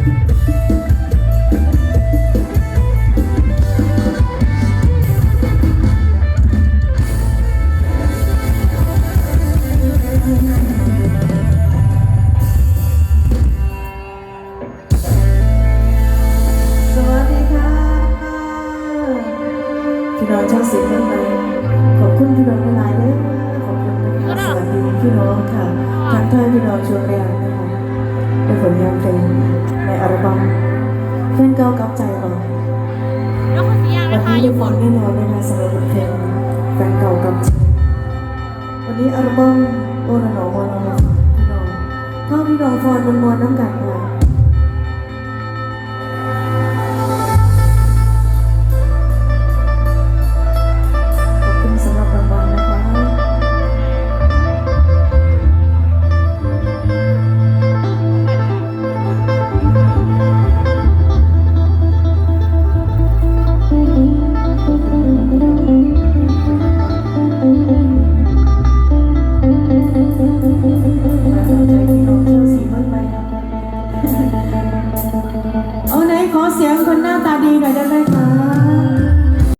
สวัสดีค่ะพี่น้องเจ้าสิงห์เมืองไทยขอบคุณพี่น้องหลายๆเลยขอบคุณนะคะสวัสดีพี่น้องค่ะทักทายพี่น้องช่วงแรกนะคะเป็นผลงานเพลง เพื่อนเก่ากับใจเราวันนี้ได้ฟังแน่นอนนะคะสำหรับบทเพลงแฟนเก่ากับใจวันนี้อัลบั้มโอระหนอมอลมาฝากพี่น้องถ้าพี่น้องฟอนมวนๆน้ำกันค่ะ เสียงคนหน้าตาดีหน่อยได้ไหม